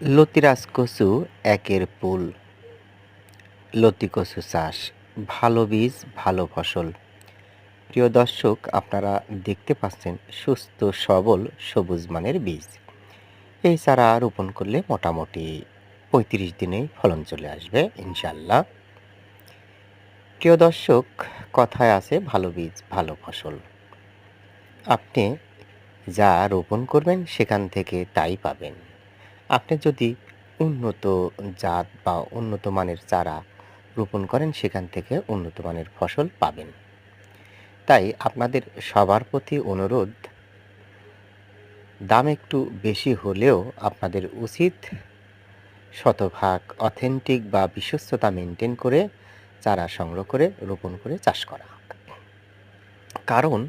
লতিরাজ কচু একের পুল। লতি কচু চাষ, ভালো বীজ, ভালো ফসল। প্রিয় দর্শক, আপনারা দেখতে পাচ্ছেন সুস্থ, সবল, সবুজ মানের বীজ। এই চারা রোপণ করলে মোটামুটি পঁয়ত্রিশ দিনেই ফলন চলে আসবে ইনশাল্লাহ প্রিয় দর্শক, কথায় আছে ভালো বীজ, ভালো ফসল। আপনি যা রোপণ করবেন, সেখান থেকে তাই পাবেন। আপনি যদি উন্নত জাত বা উন্নত মানের চারা রোপণ করেন, সেখান থেকে উন্নত মানের ফসল পাবেন। তাই আপনাদের সবার প্রতি অনুরোধ, দাম একটু বেশি হলেও আপনাদের উচিত শতভাগ অথেন্টিক বা বিশ্বস্ততা মেনটেন করে চারা সংগ্রহ করে, রোপণ করে চাষ করা। কারণ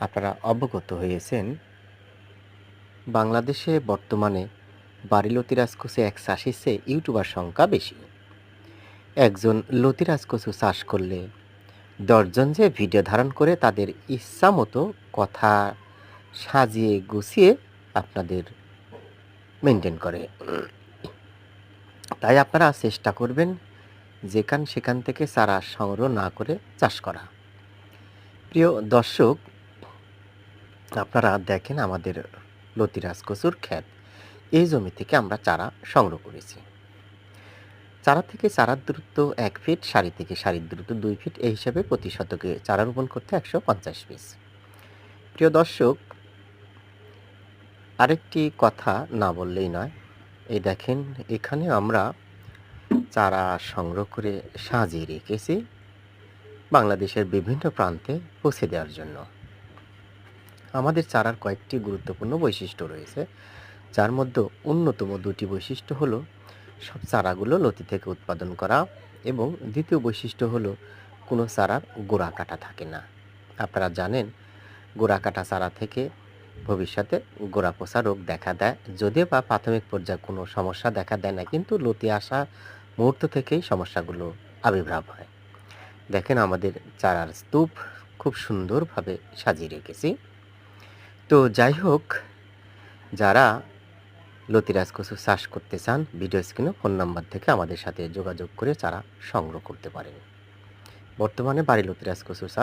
আপনারা অবগত হয়েছেন, বাংলাদেশে বর্তমানে বাড়ি লতিরাজ কচু এক চাষিসে ইউটিউবার সংখ্যা বেশি। একজন লতিরাজ কচু চাষ করলে দশজন যে ভিডিও ধারণ করে তাদের ইচ্ছা মতো কথা সাজিয়ে গুছিয়ে আপনাদের মেনটেন করে। তাই আপনারা চেষ্টা করবেন যেখান সেখান থেকে চারা সংগ্রহ না করে চাষ করা। প্রিয় দর্শক, আপনারা দেখেন আমাদের লতিরাজ কচুর ক্ষেত। এই জমি থেকে আমরা চারা সংগ্রহ করেছি। চারা থেকে চারার দূরত্ব এক ফিট, সারি থেকে সারির দূরত্ব দুই ফিট। এই হিসাবে প্রতি শতকে চারা রোপণ করতে একশো পঞ্চাশ পিস। প্রিয় দর্শক, আরেকটি কথা না বললেই নয়, এই দেখেন এখানে আমরা চারা সংগ্রহ করে সাজিয়ে রেখেছি বাংলাদেশের বিভিন্ন প্রান্তে পৌঁছে দেওয়ার জন্য। আমাদের চারার কয়েকটি গুরুত্বপূর্ণ বৈশিষ্ট্য রয়েছে। যার মধ্যে অন্যতম দুটি বৈশিষ্ট্য হলো, সব চারাগুলো লতি থেকে উৎপাদন করা এবং দ্বিতীয় বৈশিষ্ট্য হলো, কোনো চারার গোড়া কাটা থাকে না। আপনারা জানেন, গোড়া কাটা চারা থেকে ভবিষ্যতে গোড়া পচা রোগ দেখা দেয়। যদিও বা প্রাথমিক পর্যায়ে কোনো সমস্যা দেখা দেয় না, কিন্তু লতি আসা মুহূর্ত থেকেই সমস্যাগুলো আবির্ভাব হয়। দেখেন, আমাদের চারার স্তূপ খুব সুন্দরভাবে সাজিয়ে রেখেছি। তো যাই হোক, যারা লতিরাজ কচু চাষ করতে চান, ভিডিও স্ক্রিনে ফোন নাম্বার থেকে আমাদের সাথে যোগাযোগ করে চারা সংগ্রহ করতে পারেন। বর্তমানে বাড়ি লতিরাজ কচু চাষ